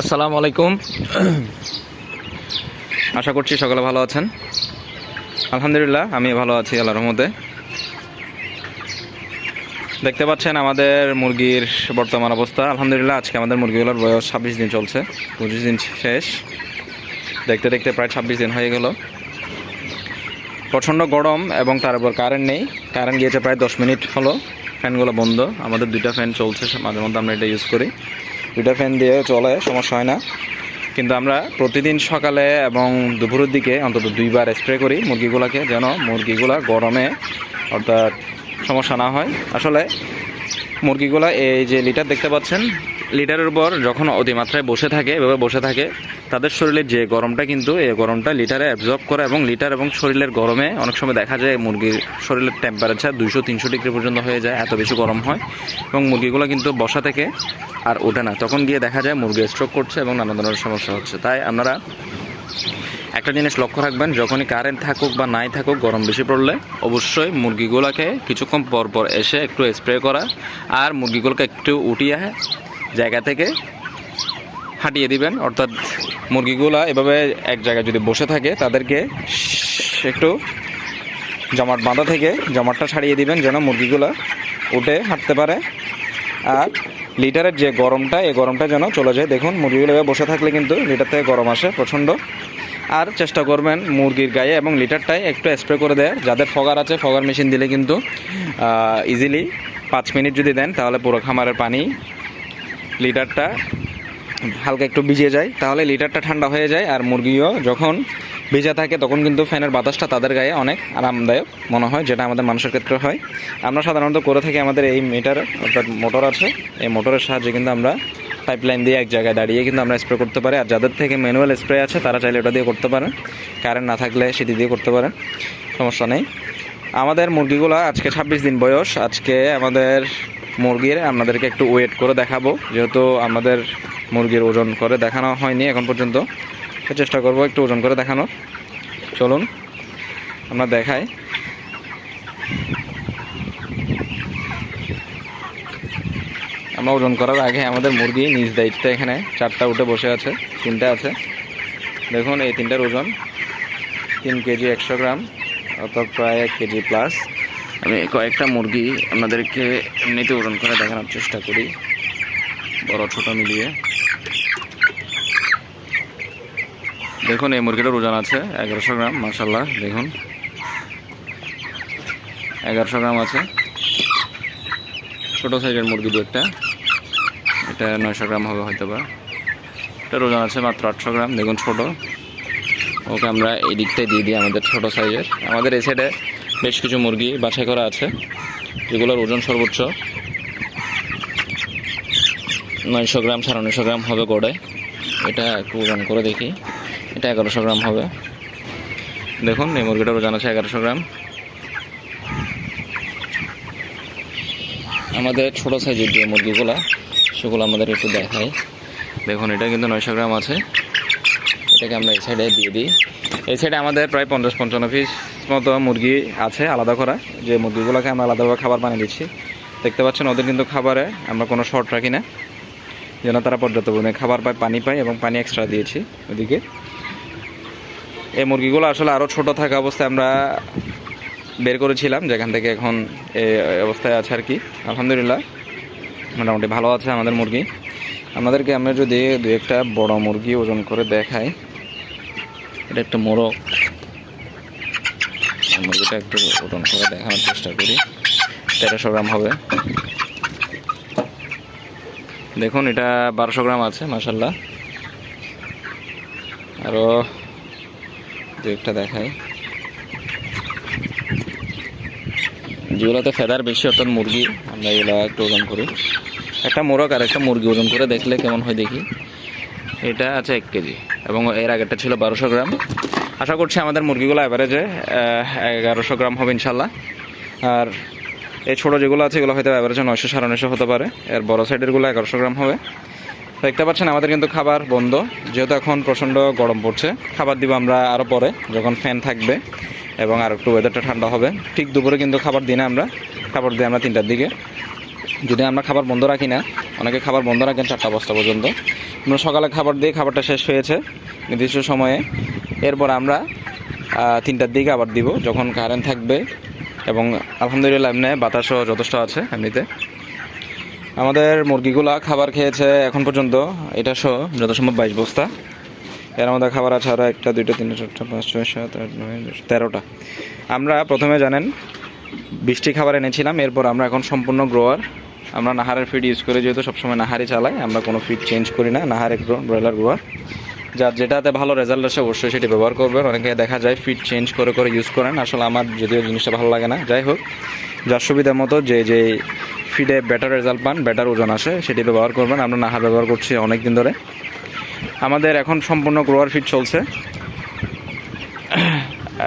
আসসালামু আলাইকুম। আশা করছি সকলে ভালো আছেন। আলহামদুলিল্লাহ আমি ভালো আছি আল্লাহর রহমতে। দেখতে পাচ্ছেন আমাদের মুরগির বর্তমান অবস্থা। আলহামদুলিল্লাহ, আজকে আমাদের মুরগিগুলোর বয়স ছাব্বিশ দিন চলছে, পঁচিশ দিন শেষ। দেখতে দেখতে প্রায় ছাব্বিশ দিন হয়ে গেল। প্রচণ্ড গরম এবং তার উপর কারেন্ট নেই। কারেন্ট গিয়েছে প্রায় দশ মিনিট হলো। ফ্যানগুলো বন্ধ। আমাদের দুইটা ফ্যান চলছে, মাঝে মধ্যে আমরা এটা ইউজ করি। দুইটা ফ্যান দিয়ে চলে, সমস্যা হয় না। কিন্তু আমরা প্রতিদিন সকালে এবং দুপুরের দিকে অন্তত দুইবার স্প্রে করি মুরগিগুলোকে, যেন মুরগিগুলা গরমে অর্থাৎ সমস্যা না হয়। আসলে মুরগিগুলা এই যে লিটার দেখতে পাচ্ছেন লিটারের উপর যখন অতিমাত্রায় বসে থাকে, এভাবে বসে থাকে, তাদের শরীরে যে গরমটা কিন্তু, এই গরমটা লিটারে অ্যাবজর্ব করে এবং লিটার এবং শরীরের গরমে অনেক সময় দেখা যায় মুরগির শরীরের টেম্পারেচার দুইশো, তিনশো ডিগ্রি পর্যন্ত হয়ে যায়, এত বেশি গরম হয় এবং মুরগিগুলো কিন্তু বসা থেকে আর ওঠে না। তখন গিয়ে দেখা যায় মুরগি স্ট্রোক করছে এবং নানা ধরনের সমস্যা হচ্ছে। তাই আপনারা একটা জিনিস লক্ষ্য রাখবেন, যখনই কারেন্ট থাকুক বা নাই থাকুক, গরম বেশি পড়লে অবশ্যই মুরগিগুলোকে কিছুক্ষণ পর পর এসে একটু স্প্রে করা আর মুরগিগুলোকে একটু উঠিয়ে জায়গা থেকে হাঁটিয়ে দিবেন। অর্থাৎ মুরগিগুলা এভাবে এক জায়গায় যদি বসে থাকে, তাদেরকে একটু জমাট বাঁধা থেকে জমাটটা ছাড়িয়ে দিবেন যেন মুরগিগুলা উঠে হাঁটতে পারে। আর লিটারের যে গরমটা, এই গরমটা যেন চলে যায়। দেখুন, মুরগিগুলো বসে থাকলে কিন্তু লিটার থেকে গরম আসে প্রচণ্ড। আর চেষ্টা করবেন মুরগির গায়ে এবং লিটারটায় একটু স্প্রে করে দেয় যাদের ফগার আছে, ফগার মেশিন দিলে কিন্তু ইজিলি পাঁচ মিনিট যদি দেন, তাহলে পুরো খামারের পানি লিটারটা হালকা একটু ভিজে যায়, তাহলে লিটারটা ঠান্ডা হয়ে যায় আর মুরগিও যখন ভিজা থাকে তখন কিন্তু ফ্যানের বাতাসটা তাদের গায়ে অনেক আরামদায়ক মনে হয়, যেটা আমাদের মানুষের ক্ষেত্রে হয়। আমরা সাধারণত করে থাকি আমাদের এই মিটার, অর্থাৎ মোটর আছে। এই মোটরের সাহায্যে কিন্তু আমরা পাইপলাইন দিয়ে এক জায়গায় দাঁড়িয়ে কিন্তু আমরা স্প্রে করতে পারি। আর যাদের থেকে ম্যানুয়াল স্প্রে আছে, তারা চাইলে ওটা দিয়ে করতে পারেন। কারেন্ট না থাকলে সেটি দিয়ে করতে পারেন, সমস্যা নেই। আমাদের মুরগিগুলো আজকে ছাব্বিশ দিন বয়স। আজকে আমাদের মুরগির, আপনাদেরকে একটু ওয়েট করে দেখাবো। যেহেতু আমাদের মুরগির ওজন করে দেখানো হয়নি এখন পর্যন্ত চেষ্টা করব একটু ওজন করে দেখানোর। চলুন, আমরা দেখাই। আমরা ওজন করার আগে আমাদের মুরগি নিজ দায়িত্বে এখানে চারটা উঠে বসে আছে, তিনটা আছে। দেখুন, এই তিনটার ওজন তিন কেজি একশো গ্রাম, অর্থাৎ প্রায় এক কেজি প্লাস আমি কয়েকটা মুরগি আপনাদেরকে এমনিতে ওজন করে দেখানোর চেষ্টা করি, বড় ছোট মিলিয়ে। দেখুন, এই মুরগিটার ওজন আছে এগারোশো গ্রাম মাসাল্লাহ দেখুন। এগারোশো গ্রাম আছে। ছোটো সাইজের মুরগি দু একটা। এটা নয়শো গ্রাম হবে হয়তো বা। এটার ওজন আছে মাত্র আটশো গ্রাম, দেখুন ছোট। ওকে আমরা এই দিকটাই দিয়ে দিই আমাদের ছোটো সাইজের। আমাদের এই সাইডে বেশ কিছু মুরগি বাছাই করা আছে। যেগুলোর ওজন সর্বোচ্চ। নয়শো গ্রাম সাড়ে নয়শো গ্রাম হবে গড়ে। এটা একটু ওজন করে দেখি। এটা এগারোশো গ্রাম হবে। দেখুন, এই মুরগিটার ওজন আছে এগারোশো গ্রাম। আমাদের ছোটো সাইজের যে মুরগিগুলা, সেগুলো আমাদের একটু দেখাই। দেখুন, এটা কিন্তু নয়শো গ্রাম আছে। এটাকে আমরা এই সাইডে দিয়ে দিই। এই সাইডে আমাদের প্রায় পঞ্চাশ পঞ্চান্ন পিস মতো মুরগি আছে, আলাদা করা। যে মুরগিগুলোকে আমরা আলাদাভাবে খাবার বানিয়ে দিচ্ছি। দেখতে পাচ্ছেন, ওদের কিন্তু খাবারে আমরা কোনো শর্ট রাখি না। যেন তারা পর্যাপ্ত পরিমাণে খাবার পায়, পানি পায় এবং পানি এক্সট্রা দিয়েছি ওদিকে। এই মুরগিগুলো আসলে আরও ছোট থাকা অবস্থায় আমরা বের করেছিলাম, যেখান থেকে এখন অবস্থায় আছে আর কি। আলহামদুলিল্লাহ, মোটামুটি ভালো আছে আমাদের মুরগি। আমাদেরকে আমরা যদি দু একটা বড় মুরগি ওজন করে দেখাই। এটা একটা মোরগ মুরগিটা একটু ওজন করে দেখানোর চেষ্টা করি তেরোশো গ্রাম হবে। দেখুন, এটা বারোশো গ্রাম আছে মাসাল্লাহ আরও দু একটা দেখাই। যেগুলোতে ফেদার বেশি, অর্থাৎ মুরগি, আমরা এগুলো একটু ওজন করি। একটা মোরগ আর একটা মুরগি ওজন করে দেখলে কেমন হয় দেখি। এটা আছে এক কেজি এবং এর আগেরটা ছিল বারোশো গ্রাম। আশা করছি আমাদের মুরগিগুলো অ্যাভারেজে এগারোশো গ্রাম হবে ইনশাল্লাহ। আর এই ছোটো যেগুলো আছে, এগুলো হয়তো অ্যাভারেজে নয়শো, সাড়ে নয়শো হতে পারে। এর বড় সাইডেরগুলো এগারোশো গ্রাম হবে। দেখতে পাচ্ছেন, আমাদের কিন্তু খাবার বন্ধ। যেহেতু এখন প্রচণ্ড গরম পড়ছে, খাবার দিব আমরা আরও পরে, যখন ফ্যান থাকবে এবং আর একটু ওয়েদারটা ঠান্ডা হবে। ঠিক দুপুরে কিন্তু খাবার দিই না আমরা। খাবার দিই আমরা তিনটার দিকে। যদি আমরা খাবার বন্ধ রাখি না, অনেকে খাবার বন্ধ রাখেন চারটা বস্তা পর্যন্ত। আমরা সকালে খাবার দিয়ে খাবারটা শেষ হয়েছে নির্দিষ্ট সময়ে। এরপর আমরা তিনটার দিকে আবার দিব যখন কারেন্ট থাকবে এবং আলহামদুলিল্লাহ এমনি বাতাসও যথেষ্ট আছে এমনিতে। আমাদের মুরগিগুলা খাবার খেয়েছে এখন পর্যন্ত, এটা সহ যত সম্ভব বাইশ বস্তা। এর মধ্যে খাবার আছে আরও একটা, দুইটা, তিনটা, চারটা, পাঁচ, ছয়, সাত, আট, নয় তেরোটা। আমরা প্রথমে জানেন, বৃষ্টি খাবার এনেছিলাম, এরপর আমরা এখন সম্পূর্ণ গ্রোয়ার আমরা নাহারের ফিড ইউজ করি, যেহেতু সবসময় নাহারই চালাই, আমরা কোনো ফিড চেঞ্জ করি না নাহারের ব্রয়লার গ্রোয়ার যার যেটাতে ভালো রেজাল্ট আসে অবশ্যই সেটি ব্যবহার করবেন। অনেকে দেখা যায় ফিড চেঞ্জ করে করে ইউজ করেন। আসলে আমার যদিও জিনিসটা ভালো লাগে না, যাই হোক। যার সুবিধা মতো যে যে ফিডে বেটার রেজাল্ট পান বেটার ওজন আসে, সেটি ব্যবহার করবেন। আমরা নাহার ব্যবহার করছি অনেক দিন ধরে। আমাদের এখন সম্পূর্ণ গ্রোয়ার ফিড চলছে।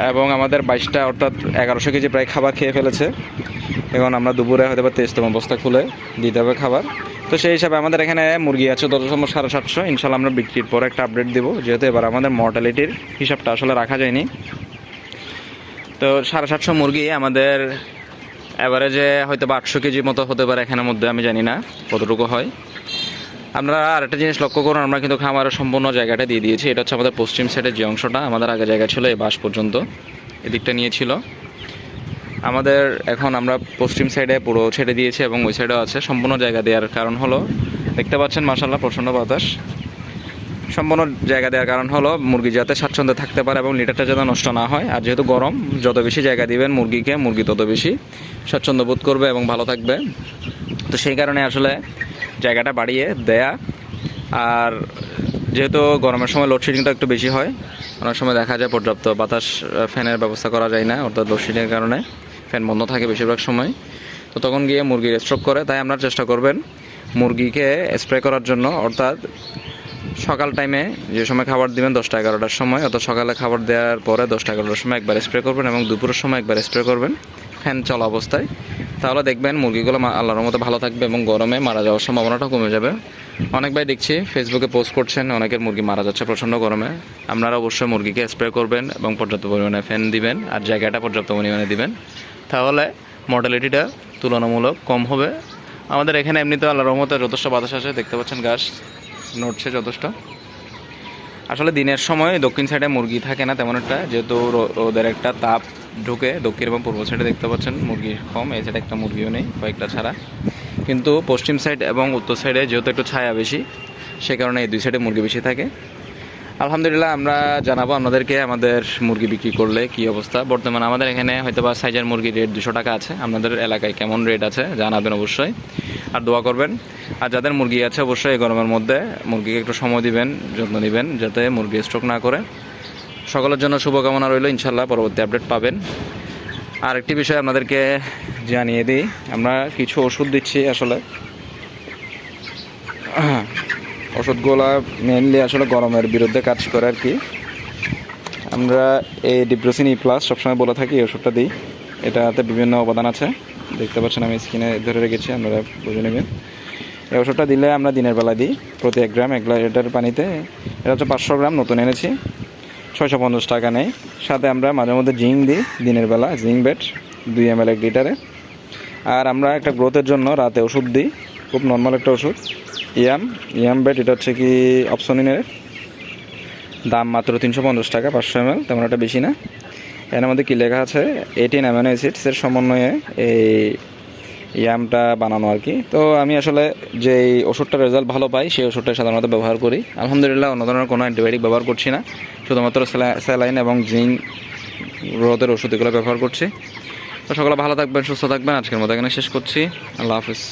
এবং আমাদের বাইশটা, অর্থাৎ এগারোশো কেজি প্রায় খাবার খেয়ে ফেলেছে। এখন আমরা দুপুরে হয়তো বা তেইশতম বস্তা খুলে দিতে হবে খাবার। তো সেই হিসাবে আমাদের এখানে মুরগি আছে তত সম্ভব সাড়ে সাতশো। ইনশাল্লাহ আমরা বিক্রির পরে একটা আপডেট দেবো। যেহেতু এবার আমাদের মর্টালিটির হিসাবটা আসলে রাখা যায়নি। তো সাড়ে সাতশো মুরগি আমাদের অ্যাভারেজে হয়তো বা আটশো কেজি মতো হতে পারে এখানের মধ্যে, আমি জানি না কতটুকু হয়। আমরা আরেকটা জিনিস লক্ষ্য করুন, আমরা কিন্তু খামারের সম্পূর্ণ জায়গাটা দিয়ে দিয়েছি। এটা হচ্ছে আমাদের পশ্চিম সাইডের যে অংশটা, আমাদের আগে জায়গা ছিল এই বাস পর্যন্ত। এদিকটা নিয়েছিল আমাদের এখন আমরা পশ্চিম সাইডে পুরো ছেড়ে দিয়েছি এবং ওই সাইডেও আছে। সম্পূর্ণ জায়গা দেওয়ার কারণ হলো, দেখতে পাচ্ছেন মাসাল্লাহ প্রচণ্ড বাতাস। সম্পূর্ণ জায়গা দেওয়ার কারণ হলো, মুরগি যাতে স্বাচ্ছন্দ্যে থাকতে পারে এবং লিটারটা যাতে নষ্ট না হয়। আর যেহেতু গরম, যত বেশি জায়গা দিবেন মুরগিকে, মুরগি তত বেশি স্বাচ্ছন্দ্য বোধ করবে এবং ভালো থাকবে। তো সেই কারণে আসলে জায়গাটা বাড়িয়ে দেয়া। আর যেহেতু গরমের সময় লোডশেডিংটা একটু বেশি হয়, অনেক সময় দেখা যায় পর্যাপ্ত বাতাস ফ্যানের ব্যবস্থা করা যায় না অর্থাৎ লোডশেডিংয়ের কারণে। ফ্যান বন্ধ থাকে বেশিরভাগ সময়। তো তখন গিয়ে মুরগির স্ট্রোক করে, তাই আপনারা চেষ্টা করবেন মুরগিকে স্প্রে করার জন্য। অর্থাৎ সকাল টাইমে যে সময় খাবার দিবেন দশটা এগারোটার সময় অত সকালে খাবার দেওয়ার পরে দশটা এগারোটার সময় একবার স্প্রে করবেন এবং দুপুরের সময় একবার স্প্রে করবেন ফ্যান চলা অবস্থায়। তাহলে দেখবেন মুরগিগুলো আল্লাহর মতো ভালো থাকবে এবং গরমে মারা যাওয়ার সম্ভাবনাটা কমে যাবে। অনেক ভাই দেখছি ফেসবুকে পোস্ট করছেন, অনেকের মুরগি মারা যাচ্ছে প্রচণ্ড গরমে। আপনারা অবশ্যই মুরগিকে স্প্রে করবেন এবং পর্যাপ্ত পরিমাণে ফ্যান দিবেন আর জায়গাটা পর্যাপ্ত পরিমাণে দিবেন। তাহলে মর্টালিটিটা তুলনামূলক কম হবে। আমাদের এখানে এমনিতে আল্লাহর রহমতে যথেষ্ট বাতাস আছে দেখতে পাচ্ছেন গাছ নড়ছে যথেষ্ট। আসলে দিনের সময় দক্ষিণ সাইডে মুরগি থাকে না তেমন একটা, যেহেতু রো- রোদের একটা তাপ ঢুকে, দক্ষিণ এবং পূর্ব সাইডে দেখতে পাচ্ছেন মুরগি কম, এই সাইডে একটা মুরগিও নেই, কয়েকটা ছাড়া। কিন্তু পশ্চিম সাইড এবং উত্তর সাইডে যেহেতু একটু ছায়া বেশি, সে কারণে এই দুই সাইডে মুরগি বেশি থাকে। আলহামদুলিল্লাহ, আমরা জানাব আপনাদেরকে আমাদের মুরগি বিক্রি করলে কি অবস্থা। বর্তমানে আমাদের এখানে হয়তো বা সাইজের মুরগির রেট দুশো টাকা আছে। আপনাদের এলাকায় কেমন রেট আছে জানাবেন অবশ্যই। আর দোয়া করবেন, আর যাদের মুরগি আছে অবশ্যই এই গরমের মধ্যে মুরগিকে একটু সময় দিবেন, যত্ন দিবেন যাতে মুরগি স্ট্রোক না করে। সকলের জন্য শুভকামনা রইল ইনশাল্লাহ পরবর্তী আপডেট পাবেন। আর একটি বিষয় আপনাদেরকে জানিয়ে দিই, আমরা কিছু ওষুধ দিচ্ছি আসলে। ওষুধগুলো মেনলি আসলে গরমের বিরুদ্ধে কাজ করে আর কি। আমরা এই ডিপ্রোসিন ই প্লাস সবসময় বলে থাকি ওষুধটা দিই। এটাতে বিভিন্ন অবদান আছে। দেখতে পাচ্ছেন আমি স্কিনে ধরে রেখেছি, আপনারা বুঝে নেবেন। এই ওষুধটা দিলে আমরা দিনের বেলা দিই, প্রতি এক গ্রাম, এক লিটার পানিতে। এটা হচ্ছে পাঁচশো গ্রাম নতুন এনেছি। ছয়শো পঞ্চাশ টাকা নেই। সাথে আমরা মাঝে মধ্যে জিঙ্ক দিই, দিনের বেলা, জিঙ্ক বেড, দুই এম এল এক লিটারে। আর আমরা একটা গ্রোথের জন্য রাতে ওষুধ দিই। খুব নর্মাল একটা ওষুধ। ইয়াম ইয়াম বেড এটা হচ্ছে কি অপশনিনের দাম মাত্র তিনশো পঞ্চাশ টাকা, পাঁচশো এম এল তেমন একটা বেশি না। এর মধ্যে কী লেখা আছে? এইটিন অ্যামিনো অ্যাসিডসের সমন্বয়ে এই ইয়ামটা বানানো আর কি। তো আমি আসলে যে ওষুধটার রেজাল্ট ভালো পাই, সেই ওষুধটা সাধারণত ব্যবহার করি। আলহামদুলিল্লাহ, অন্য ধরনের কোনো অ্যান্টিবায়োটিক ব্যবহার করছি না। শুধুমাত্র স্যালাইন এবং জিঙ্ক রোদের ওষুধ এগুলো ব্যবহার করছি। তো সকলে ভালো থাকবেন, সুস্থ থাকবেন। আজকের মতো এখানে শেষ করছি। আল্লাহ হাফিজ।